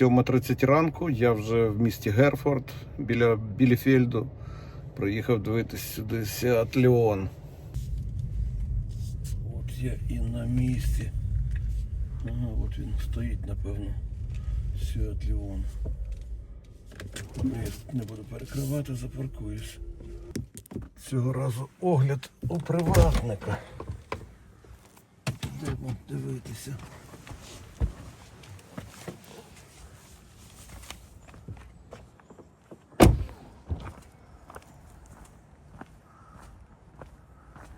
7.30 ранку. Я вже в місті Герфорд біля Біліфельду. Приїхав дивитись сюди Seat Leon. От я і на місці. Ага, от він стоїть, напевно. Leon. Ну, Я не буду перекривати, запаркуюсь. Цього разу огляд у приватника. Йдемо дивитися.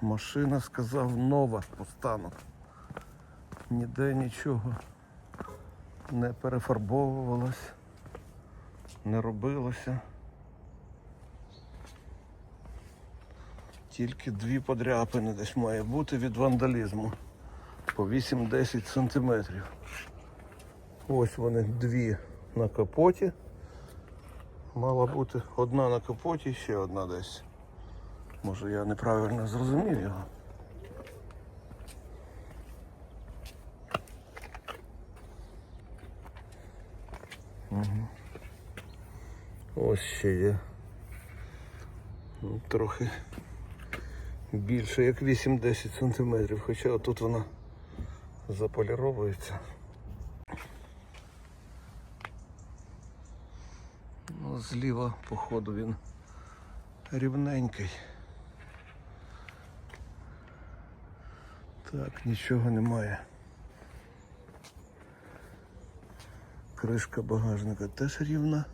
Машина, сказав, нова останок. Ніде нічого не перефарбовувалось, не робилося. Тільки дві подряпини десь має бути від вандалізму по 8-10 сантиметрів. Ось вони дві на капоті. Мала бути одна на капоті і ще одна десь. Може я неправильно зрозумів його. Угу. Ось ще є. Ну, трохи більше, як 8-10 сантиметрів, хоча тут вона заполіровується. Ну, зліва, походу, він рівненький. Так, нічого немає. Кришка багажника теж рівна.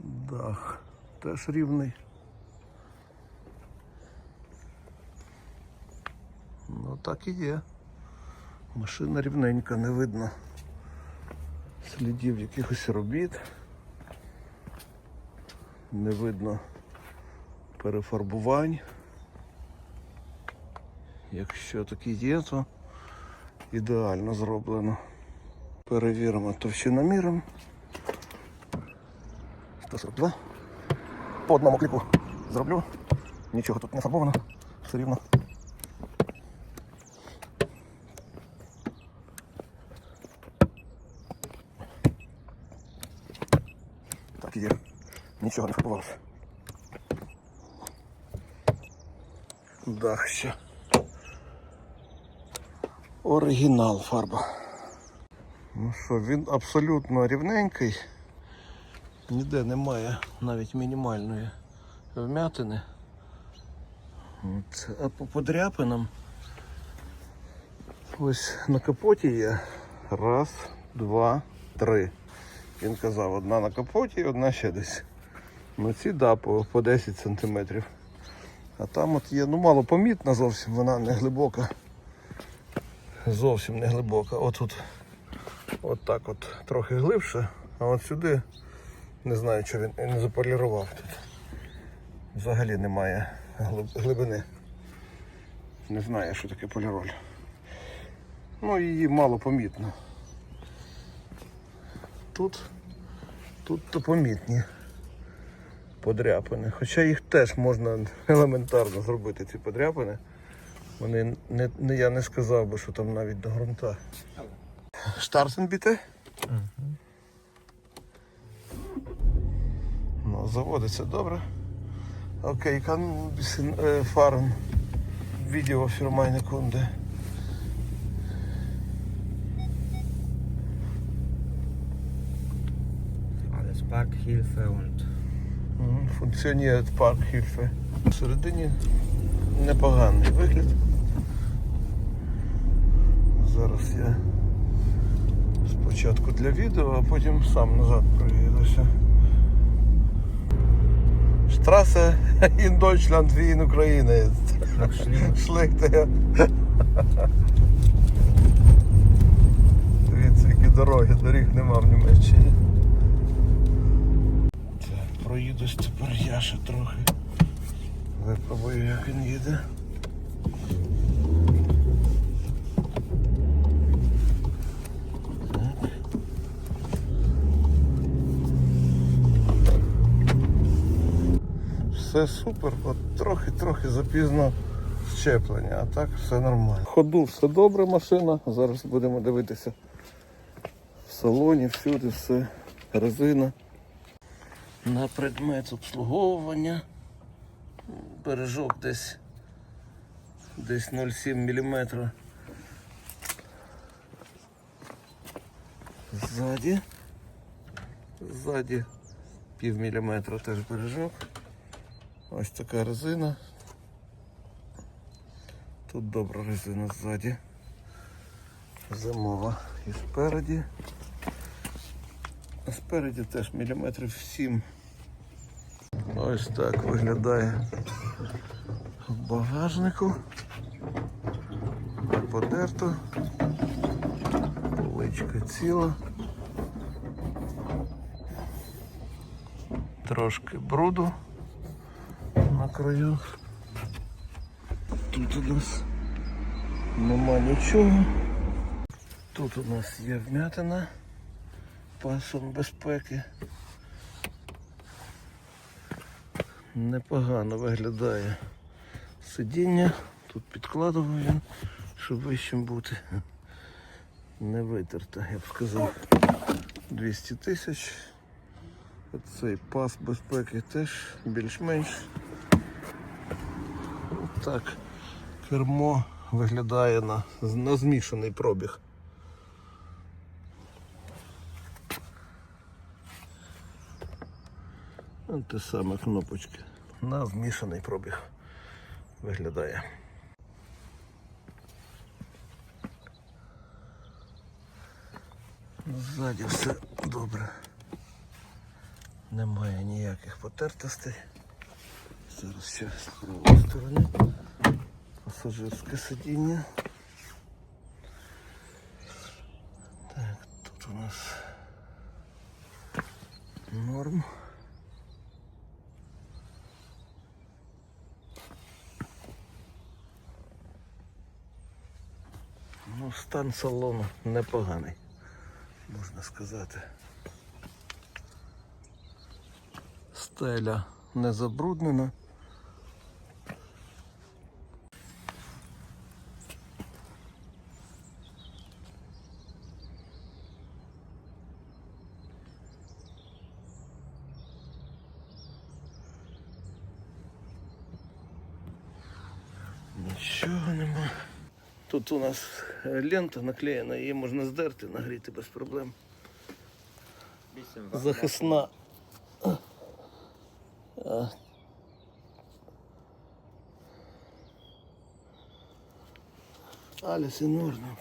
Дах теж рівний. Ну так і є. Машина рівненька, не видно слідів якихось робіт. Не видно перефарбувань. Якщо такі є, то ідеально зроблено. Перевіримо товщиноміром. 142. По одному кліку зроблю. Нічого тут не фарбовано. Все рівно. Так є. Нічого не фарбувалося. Дах ще. Оригінал фарба. Ну що, він абсолютно рівненький. Ніде немає навіть мінімальної вмятини. От. А по подряпинам ось на капоті є раз, два, три. Він казав, одна на капоті і одна ще десь. Ну ці да, по, по 10 сантиметрів. А там от є, ну мало помітна зовсім, вона не глибока. Зовсім не глибока. От тут от так от трохи глибше, а от сюди не знаю, що він не заполірував тут. Взагалі немає глибини. Не знаю, що таке поліроль. Ну її мало помітно. Тут, тут то помітні подряпини. Хоча їх теж можна елементарно зробити, ці подряпини. Вони не, не, я не сказав би, що там навіть до ґрунта. Штарсен біте? Ну, заводиться добре. Окей, kan ein bisschen äh, fahren. Video für meine Kunde. Alles Parkhilfe und Функціонує парк-хільфе. Всередині непоганий вигляд. Зараз я спочатку для відео, а потім сам назад проїдуся. Straße in Deutschland wie in Ukraine. Schlechte. Дивіться, які дороги, доріг нема в Німеччині. Проїдусь тепер я ще трохи. Випробую, як він їде. Все супер, от трохи-трохи запізно щеплення, а так все нормально. Ходу все добре, машина. Зараз будемо дивитися в салоні, всюди все, резина. На предмет обслуговування. Бережок десь десь 0,7 мм. Ззаді. Ззаді пів міліметра теж бережок. Ось така резина. Тут добра резина ззаді. Зимова. І спереді. А спереді теж міліметрів 7. Ось так виглядає в багажнику. Подерто. Поличка ціла. Трошки бруду на краю. Тут у нас нема нічого. Тут у нас є вмятина пасом безпеки. Непогано виглядає сидіння. Тут підкладував він, щоб вищим бути. Не витерта, я б сказав. 200 тисяч. Цей пас безпеки теж більш-менш. Так, кермо виглядає на, на змішаний пробіг. Те саме кнопочки. На змішаний пробіг виглядає. Ззаді все добре. Немає ніяких потертостей. Зараз ще з правої сторони. Пасажирське сидіння. Так, тут у нас норм. Стан салону непоганий, можна сказати. Стеля не забруднена. Нічого нема. Тут у нас лента наклеєна, її можна здерти, нагріти без проблем. Захисна. Аліс і Норнем.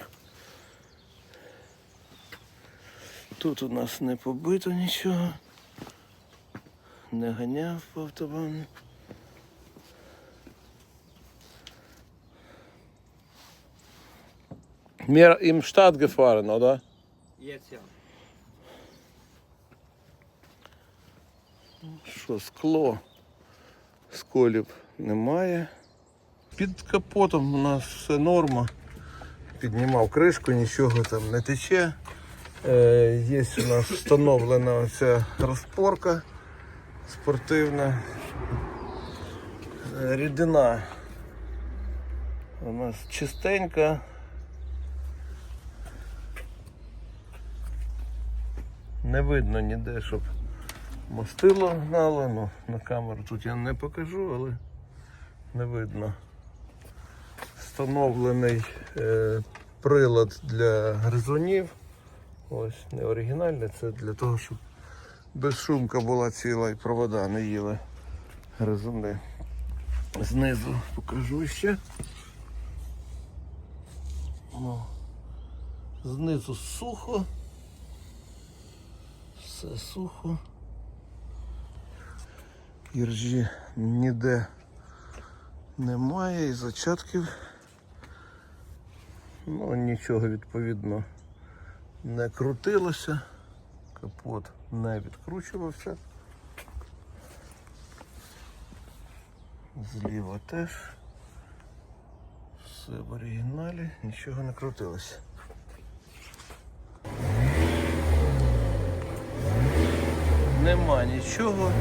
Тут у нас не побито нічого. Не ганяв по автобану. Mehr im Stadt gefahren, oder? Jetzt ja. Що скло сколів немає. Під капотом у нас все норма. Піднімав кришку, нічого там не тече. Е, є у нас встановлена оця розпорка спортивна. Е, рідина у нас чистенька. Не видно ніде, щоб мастило гнало. Ну, на камеру тут я не покажу, але не видно. Встановлений е, прилад для гризунів. Ось не оригінальний, це для того, щоб безшумка була ціла і провода не їли гризуни. Знизу покажу ще. Ну, знизу сухо. Все сухо. Іржі ніде немає і зачатків. Ну, нічого відповідно не крутилося. Капот не відкручувався. Зліва теж. Все в оригіналі, нічого не крутилося. Нема нічого.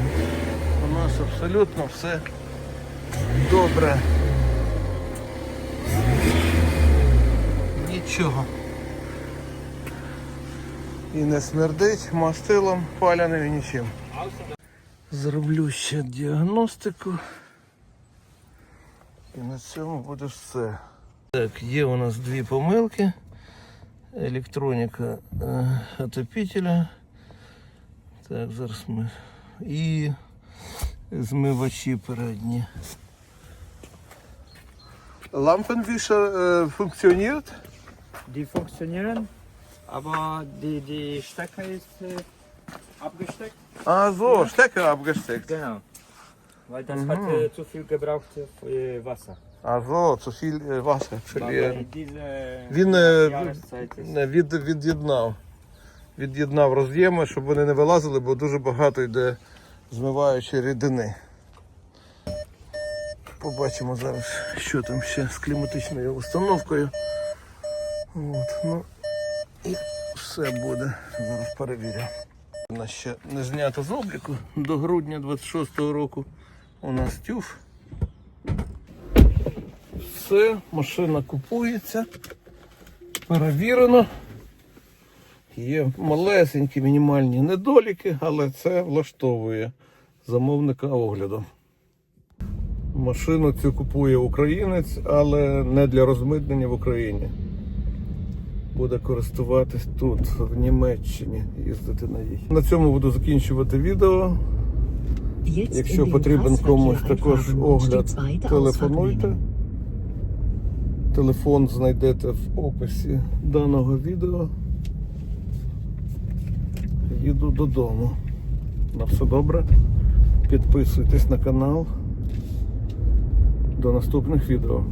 У нас абсолютно все добре. нічого. І не смердить мастилом паляним і нічим. Зроблю ще діагностику. І на цьому буде все. Так, є у нас дві помилки. Електроніка е, отопителя. Так, зараз ми. І змивачі передні. Lampenwischer äh, funktioniert. Die funktionieren, aber die, die Stecker ist äh, abgesteckt. Ah, so, Stecker abgesteckt. Genau. Weil das hat äh, zu viel gebraucht für Wasser. А so, zu viel äh, Wasser Weil verlieren. diese Він е, Jahreszeit ist. не, від, від'єднав. Від'єднав роз'єми, щоб вони не вилазили, бо дуже багато йде змиваючої рідини. Побачимо зараз, що там ще з кліматичною установкою. От, ну, і все буде. Зараз перевірю. У нас ще не знято з обліку до грудня 26-го року. У нас тюф. Все, машина купується. Перевірено. Є малесенькі мінімальні недоліки, але це влаштовує замовника огляду. Машину цю купує українець, але не для розмитнення в Україні. Буде користуватись тут, в Німеччині, їздити на їй. На цьому буду закінчувати відео. Якщо потрібен комусь також огляд, телефонуйте. Телефон знайдете в описі даного відео. Їду додому. На все добре. Підписуйтесь на канал. До наступних відео.